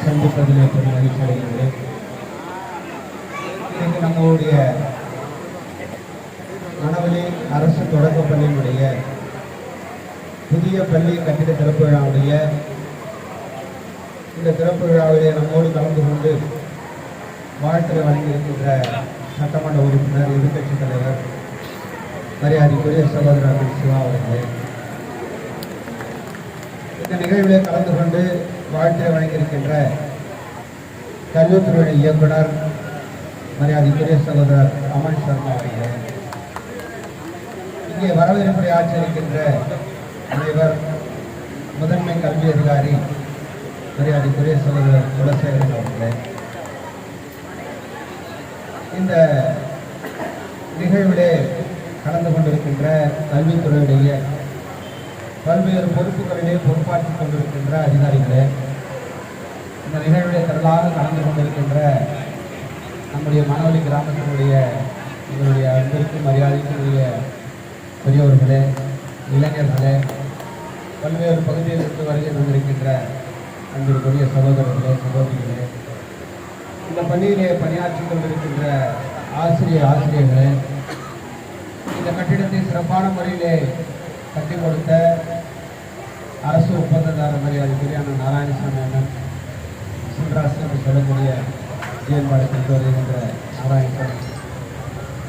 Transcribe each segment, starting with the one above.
சந்திப்பதிலே பெரும் மகிழ்ச்சி அடைகிறது இன்றைக்கு நம்மளுடைய மணவெளி அரசு தொடக்க பள்ளியினுடைய புதிய பள்ளி கட்டிட திறப்பு விழாவுடைய இந்த திறப்பு விழாவிலே நம்மோடு கலந்து கொண்டு வாழ்த்துறை வழங்கியிருக்கின்ற சட்டமன்ற உறுப்பினர் எதிர்கட்சித் தலைவர் மரியாதைக்குரிய சகோதரர் சிவா அவர்களே. இந்த நிகழ்விலே கலந்து கொண்டு வாழ்த்துறை வழங்கியிருக்கின்ற கல்வித்துறை இயக்குனர் மரியாதைக்குரிய சகோதரர் அமன் சர்மா அவர்களே. இங்கே வரவேற்புரை ஆற்றிருக்கின்ற தலைவர் முதன்மை கல்வி அதிகாரி மரியாதைக்குரிய சகோதரர் குலசேகரன் அவர்களே. இந்த நிகழ்விலே கலந்து கொண்டிருக்கின்ற கல்வித்துறையுடைய பல்வேறு பொறுப்புகளிலே பொறுப்பாற்றிக் கொண்டிருக்கின்ற அதிகாரிகளே இந்த நிகழ்வுடைய திரளாக கலந்து கொண்டிருக்கின்ற நம்முடைய மனவழி கிராமத்தினுடைய எங்களுடைய அன்பிற்கும் மரியாதைக்குரிய பெரியவர்களே இளைஞர்களே பல்வேறு பகுதிகளிலிருந்து வருகை வந்திருக்கின்ற அன்பிற்குரிய சகோதரர்களே சகோதரிகளே இந்த பள்ளியிலே பணியாற்றிக் கொண்டிருக்கின்ற ஆசிரியர் ஆசிரியர்களே இந்த கட்டிடத்தை சிறப்பான முறையிலே கட்டி கொடுத்த அரசு ஒப்பந்ததாரர் மரியாதைக்குரிய அண்ணன் நாராயணசாமி அண்ணன் சிவராசு என்று சொல்லக்கூடிய ஏற்பாடு கொண்டு வருகின்ற நாராயணசாமி.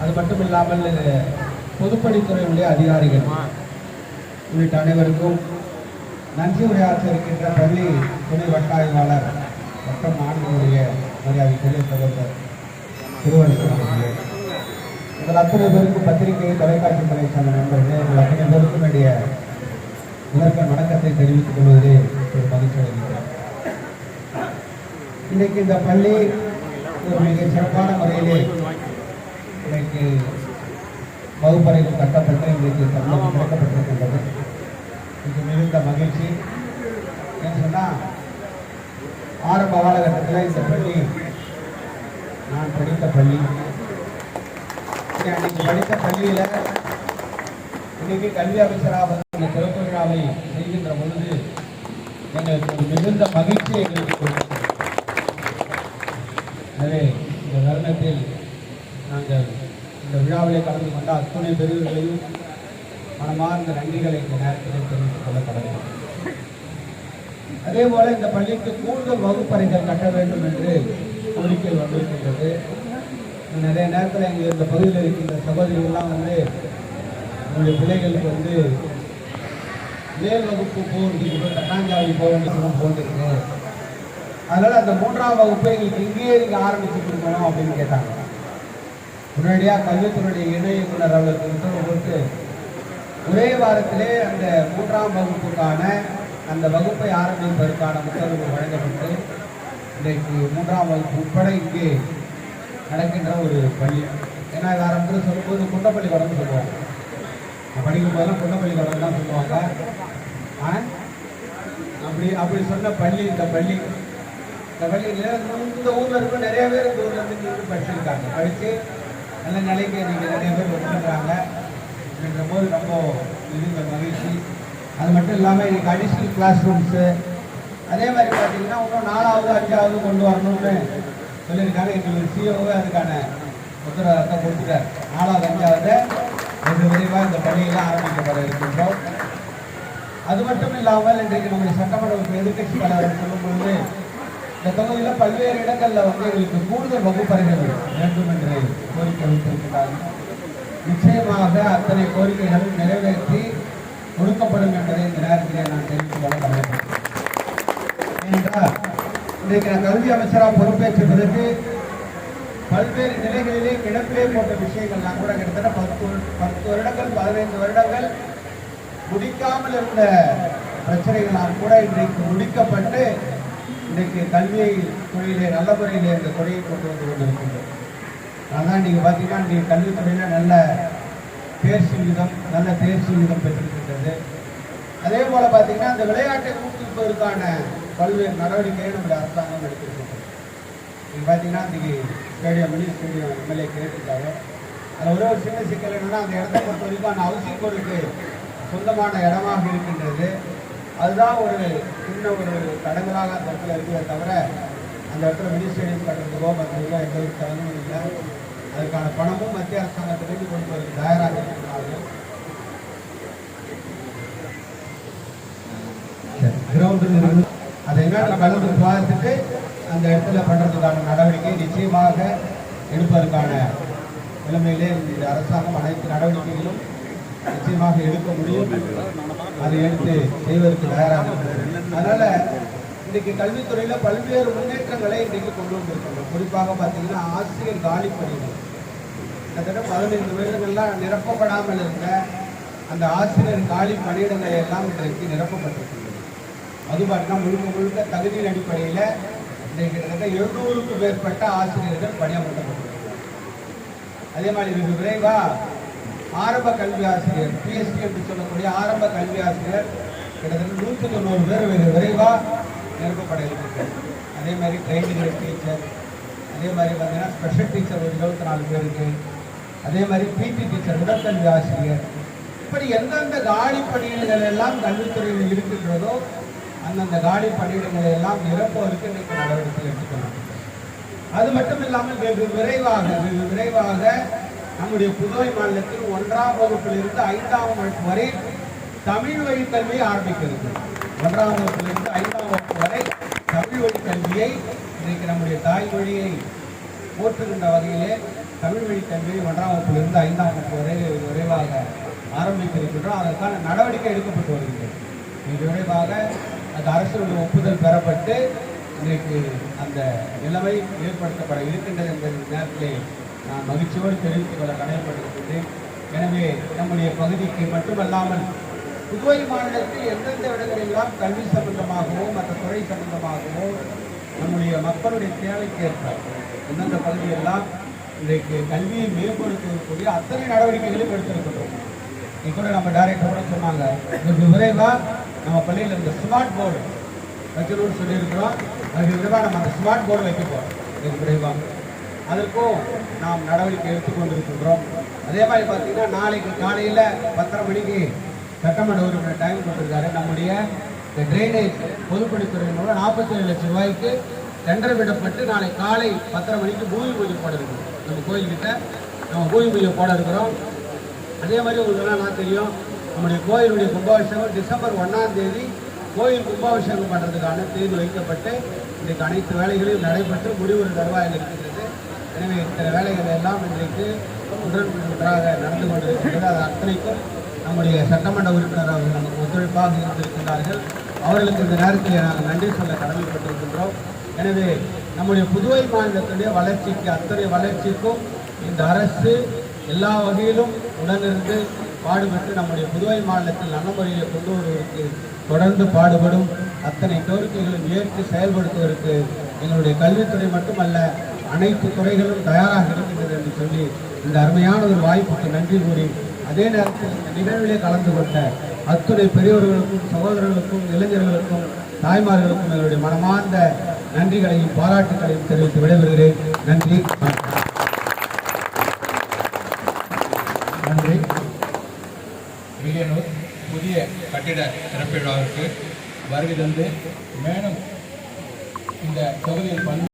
அது மட்டும் இல்லாமல் இது பொதுப்பணித்துறையுடைய அதிகாரிகள் உள்ளிட்ட அனைவருக்கும் நன்றி உரையாற்ற இருக்கின்ற பள்ளி துணை வட்டாய்வாளர் மற்றும் நான்குடைய மரியாதைக்குரிய சகோதரர் திருவள்ளுவர் அவர்களே உங்கள் அத்தனை பேருக்கும் பத்திரிகை தொலைக்காட்சி துறை சார்ந்த நண்பர்களே. உங்கள் அத்தனை பேருக்கும் என்னுடைய வணக்கத்தை தெரிவித்துக் கொள்வதிலே ஒரு மகிழ்ச்சி அடைகிறேன் இன்னைக்கு இந்த பள்ளி ஒரு மிக சிறப்பான முறையிலே இன்னைக்கு வகுப்பறைகள் கட்டப்பட்டு இன்றைக்கு தமிழகம் திறக்கப்பட்டிருக்கின்றது. இது மிகுந்த மகிழ்ச்சி. ஏன்னு சொன்னால் ஆரம்ப காலகட்டத்தில் இந்த பள்ளி நான் படித்த பள்ளி அன்னைக்கு படித்த பள்ளியில் இன்னைக்கு கல்வி அமைச்சராக அந்த இந்த திறப்பு விழாவை செய்கின்ற பொழுது எங்களுக்கு மிகுந்த மகிழ்ச்சி எங்களுக்கு எனவே இந்த தருணத்தில் நாங்கள் இந்த விழாவிலே கலந்து கொண்ட அத்துணை பெரியவர்களையும் மனமார்ந்த நன்றிகளை இந்த நேரத்தில் தெரிவித்துக் கொள்ள கடவுள் அதே போல இந்த பள்ளிக்கு கூடுதல் வகுப்பறைகள் கட்ட வேண்டும் என்று கோரிக்கை வந்திருக்கின்றது. நிறைய நேரத்தில் எங்கள் இந்த பகுதியில் இருக்கின்ற சகோதரிகள்லாம் வந்து உங்களுடைய பிள்ளைகளுக்கு வந்து மேல் வகுப்பு போகிறதுக்கு தட்டாஞ்சாவடி போக வேண்டியது போன்றிருக்கு அதனால் அந்த மூன்றாம் வகுப்பை எங்களுக்கு இங்கேயே நீங்கள் ஆரம்பித்து கொடுக்கணும் அப்படின்னு கேட்டாங்க. உடனடியாக கல்வித்துறையுடைய இணை இயக்குனர் அவர்களுக்கு உத்தரவு போட்டு ஒரே வாரத்திலே அந்த மூன்றாம் வகுப்புக்கான அந்த வகுப்பை ஆரம்பிப்பதற்கான உத்தரவு வழங்கப்பட்டு இன்றைக்கு மூன்றாம் வகுப்பு உட்பட இங்கே நடக்கின்ற ஒரு பள்ளி. ஏன்னா இது ஆரம்பத்தில் சொல்லும்போது குண்டப்பள்ளி கடன் சொல்லுவாங்க. நான் படிக்கும் போதெல்லாம் குண்டப்பள்ளி கடன் தான் சொல்லுவாங்க. ஆ? அப்படி அப்படி சொன்ன பள்ளி இந்த பள்ளி. இந்த பள்ளியில் இந்த ஊரில் இருக்க நிறைய பேர் இந்த ஊரில் இருந்து படிச்சிருக்காங்க. படித்து நல்ல நிலைக்கு நீங்கள் நிறைய பேர் வந்துருக்காங்க அப்படின்ற போது ரொம்ப மிகுந்த மகிழ்ச்சி. அது மட்டும் இல்லாமல் இன்றைக்கி அடிஷ்னல் கிளாஸ் ரூம்ஸு அதே மாதிரி பார்த்தீங்கன்னா இன்னும் நாலாவது அஞ்சாவது கொண்டு வரணும்னு சொல்லியிருக்காங்க எங்களுக்கு சிஓவே அதுக்கான உத்தரவாதத்தை கொடுத்துட்டார். நாலாவது அஞ்சாவது வெகு விரைவாக இந்த பணியெல்லாம் ஆரம்பிக்கப்பட இருக்கின்றோம். அது மட்டும் இல்லாமல் இன்றைக்கு நம்முடைய சட்டமன்ற எதிர்கட்சி தலைவர் சொல்லும் பொழுது இந்த தொகுதியில் பல்வேறு இடங்களில் வந்து எங்களுக்கு கூடுதல் வகுப்பறைகள் வேண்டும் என்று கோரிக்கை வைத்திருக்கிறார்கள் நிச்சயமாக அத்தனை கோரிக்கைகள் நிறைவேற்றி கொடுக்கப்படும் என்பதை இந்த நேரத்திலே நான் தெரிவித்துக் கொள்ள கடமைப்பட்டேன் ஏனென்றால் இன்றைக்கு நான் கல்வி அமைச்சராக பொறுப்பேற்ற பிறகு பல்வேறு நிலைகளிலே கிடப்பிலே போட்ட விஷயங்கள்லாம் கூட கிட்டத்தட்ட பத்து வருட- பத்து வருடங்கள் பதினைந்து வருடங்கள் முடிக்காமல் இருந்த பிரச்சனைகளால் கூட இன்றைக்கு முடிக்கப்பட்டு இன்றைக்கு கல்வியை துறையிலே நல்ல முறையிலே இந்த துறையை கொண்டு வந்து கொண்டிருக்கின்றோம் அதான் நீங்கள் பார்த்தீங்கன்னா இன்றைக்கு கல்வித்துறையில் நல்ல தேர்ச்சி விகிதம் நல்ல தேர்ச்சி விகிதம் பெற்றிருக்கின்றது. அதே போல் பார்த்தீங்கன்னா அந்த விளையாட்டை ஊக்குவிப்பதற்கான பல்வேறு நடவடிக்கையை நம்முடைய அரசாங்கம் எடுத்துருக்கோம். இது பார்த்தீங்கன்னா இன்றைக்கி ஸ்டேடியம் மினி ஸ்டேடியம் எம்எல்ஏ கேட்டிருக்காரு. அதில் ஒரே ஒரு சின்ன சிக்கல் என்னென்னா அந்த இடத்த பொறுத்த வரைக்கும் அந்த ஹவுசிங் போர்டுக்கு சொந்தமான இடமாக இருக்கின்றது. அதுதான் ஒரு சின்ன ஒரு தடங்கலாக அந்த இடத்துல இருக்கிறத தவிர அந்த இடத்துல மினி ஸ்டேடியம் கட்டுறதுக்கோ மற்றதுக்கோ எந்த ஒரு தடங்களும் இல்லை. அதுக்கான பணமும் மத்திய அரசாங்கத்திலிருந்து கொடுப்பதற்கு தயாராக இருக்கிறார்கள் கிரவுண்டு அதை என்னென்ன கலந்து விவாதத்துக்கு அந்த இடத்துல பண்ணுறதுக்கான நடவடிக்கை நிச்சயமாக எடுப்பதற்கான நிலைமையிலே இந்த அரசாங்கம் அனைத்து நடவடிக்கைகளும் நிச்சயமாக எடுக்க முடியும். அதை எடுத்து செய்வதற்கு தயாராக அதனால் அதனால இன்றைக்கு கல்வித்துறையில பல்வேறு முன்னேற்றங்களை இன்றைக்கு கொண்டு வந்திருக்கிறோம் குறிப்பாக பார்த்தீங்கன்னா ஆசிரியர் காலி பணிகள். கிட்டத்தட்ட பதினைந்து வருடங்கள்லாம் நிரப்பப்படாமல் இருந்த அந்த ஆசிரியர் காலி பணியிடங்களை எல்லாம் இன்றைக்கு நிரப்பப்பட்டிருக்கு அது பார்த்தீங்கன்னா முழுக்க முழுக்க தகுதியின் அடிப்படையில் இன்றைக்கு கிட்டத்தட்ட எழுநூறுக்கும் மேற்பட்ட ஆசிரியர்கள் பணியமர்த்தப்பட்டிருக்கிறார்கள். அதே மாதிரி வெகு விரைவா ஆரம்ப கல்வி ஆசிரியர் பிஎஸ்டி என்று சொல்லக்கூடிய ஆரம்ப கல்வி ஆசிரியர் கிட்டத்தட்ட நூற்றி தொண்ணூறு பேர் வெகு விரைவா நிரப்பப்பட இருக்கிறார் அதே மாதிரி ட்ரைனிங் டீச்சர் அதே மாதிரி பார்த்தீங்கன்னா ஸ்பெஷல் டீச்சர் ஒரு இருபத்தி நாலு பேருக்கு அதே மாதிரி பிடி டீச்சர் உடற்கல்வி ஆசிரியர். இப்படி எந்தெந்த காலி பணியிடங்கள் எல்லாம் கல்வித்துறையில் இருக்கின்றதோ அந்தந்த காலி பணியிடங்களை எல்லாம் நிரப்புவதற்கு இன்றைக்கு நடவடிக்கை எடுத்துக்கணும் அது மட்டும் இல்லாமல் வெகு விரைவாக வெகு விரைவாக நம்முடைய புதுவை மாநிலத்தில் ஒன்றாம் வகுப்பிலிருந்து ஐந்தாம் வகுப்பு வரை தமிழ் வழி கல்வியை ஆரம்பிக்கிறது. ஒன்றாம் வகுப்பிலிருந்து ஐந்தாம் வகுப்பு வரை தமிழ் வழி கல்வியை இன்றைக்கு நம்முடைய தாய்மொழியை போற்றுகின்ற வகையிலே தமிழ் வழி கல்வியை ஒன்றாம் வகுப்பிலிருந்து ஐந்தாம் வகுப்பு வரை விரைவாக ஆரம்பித்திருக்கின்றோம். அதற்கான நடவடிக்கை எடுக்கப்பட்டு வருகிறது. மிக விரைவாக அந்த அரசுடைய ஒப்புதல் பெறப்பட்டு இன்றைக்கு அந்த நிலைமை ஏற்படுத்தப்பட இருக்கின்றது என்பதை நேரத்திலே நான் மகிழ்ச்சியோடு தெரிவித்துக் கொள்ள கடமைப்பட்டிருக்கின்றேன் எனவே நம்முடைய பகுதிக்கு மட்டுமல்லாமல் புதுவை மாநிலத்தில் எந்தெந்த இடங்களெல்லாம் கல்வி சம்பந்தமாகவோ மற்ற துறை சம்பந்தமாகவோ நம்முடைய மக்களுடைய தேவைக்கேற்ப எந்தெந்த பகுதியெல்லாம் இன்றைக்கு கல்வியை மேம்படுத்தக்கூடிய அத்தனை நடவடிக்கைகளையும் எடுத்திருக்கின்றோம். இப்போ கூட நம்ம டைரக்டர் கூட சொன்னாங்க. வெகு விரைவா நம்ம பள்ளியில் இந்த ஸ்மார்ட் போர்டு வைக்கணும்னு சொல்லியிருக்கிறோம். அதுக்கு விதமாக நம்ம அந்த ஸ்மார்ட் போர்டு வைக்க போகிறோம் வெகு விரைவாக. அதற்கும் நாம் நடவடிக்கை எடுத்துக்கொண்டிருக்கின்றோம் அதே மாதிரி பார்த்தீங்கன்னா நாளைக்கு காலையில் பத்தரை மணிக்கு சட்டமன்ற உறுப்பினர் டைம் கொடுத்துருக்காரு. நம்முடைய இந்த ட்ரைனேஜ் பொதுப்பணித்துறை மூலம் நாற்பத்தேழு லட்சம் ரூபாய்க்கு டெண்டர் விடப்பட்டு நாளை காலை பத்தரை மணிக்கு பூமி பூஜை போட இருக்கிறோம். நம்ம கோயில்கிட்ட நம்ம பூமி பூஜை போட இருக்கிறோம். அதே மாதிரி உங்களுக்கு நான் தெரியும்? நம்முடைய கோயிலுடைய கும்பாபிஷேகம் டிசம்பர் ஒன்றாம் தேதி கோயில் கும்பாபிஷேகம் பண்ணுறதுக்கான தேதி வைக்கப்பட்டு இன்றைக்கு அனைத்து வேலைகளையும் நடைபெற்று முடிவுறு தருவாயில் இருக்கின்றது. எனவே இத்தனை வேலைகள் எல்லாம் இன்றைக்கு உடன் ஒன்றாக நடந்து கொண்டிருக்கின்றது. அது அத்தனைக்கும் நம்முடைய சட்டமன்ற உறுப்பினர் அவர்கள் நமக்கு ஒத்துழைப்பாக இருந்திருக்கின்றார்கள். அவர்களுக்கு இந்த நேரத்தில் நாங்கள் நன்றி சொல்ல கடமைப்பட்டிருக்கின்றோம். எனவே நம்முடைய புதுவை மாநிலத்துடைய வளர்ச்சிக்கு அத்தனை வளர்ச்சிக்கும் இந்த அரசு எல்லா வகையிலும் உடனிருந்து பாடுபட்டு நம்முடைய புதுவை மாநிலத்தில் நல்ல முறையில் கொண்டு வருவதற்கு தொடர்ந்து பாடுபடும் அத்தனை கோரிக்கைகளும் ஏற்று செயல்படுத்துவதற்கு எங்களுடைய கல்வித்துறை மட்டுமல்ல அனைத்து துறைகளும் தயாராக இருக்கின்றது என்று சொல்லி இந்த அருமையான ஒரு வாய்ப்புக்கு நன்றி கூறி அதே நேரத்தில் இந்த நிகழ்விலே கலந்து கொண்ட அத்துணை பெரியவர்களுக்கும் சகோதரர்களுக்கும் இளைஞர்களுக்கும் தாய்மார்களுக்கும் எங்களுடைய மனமார்ந்த நன்றிகளையும் பாராட்டுகளையும் தெரிவித்து விடைபெறுகிறேன். நன்றி வணக்கம் நன்றி வில்லியனூர் புதிய கட்டிட திறப்பு விழாவிற்கு வருகை தந்து மேலும் இந்த தொகுதியில் பங்கு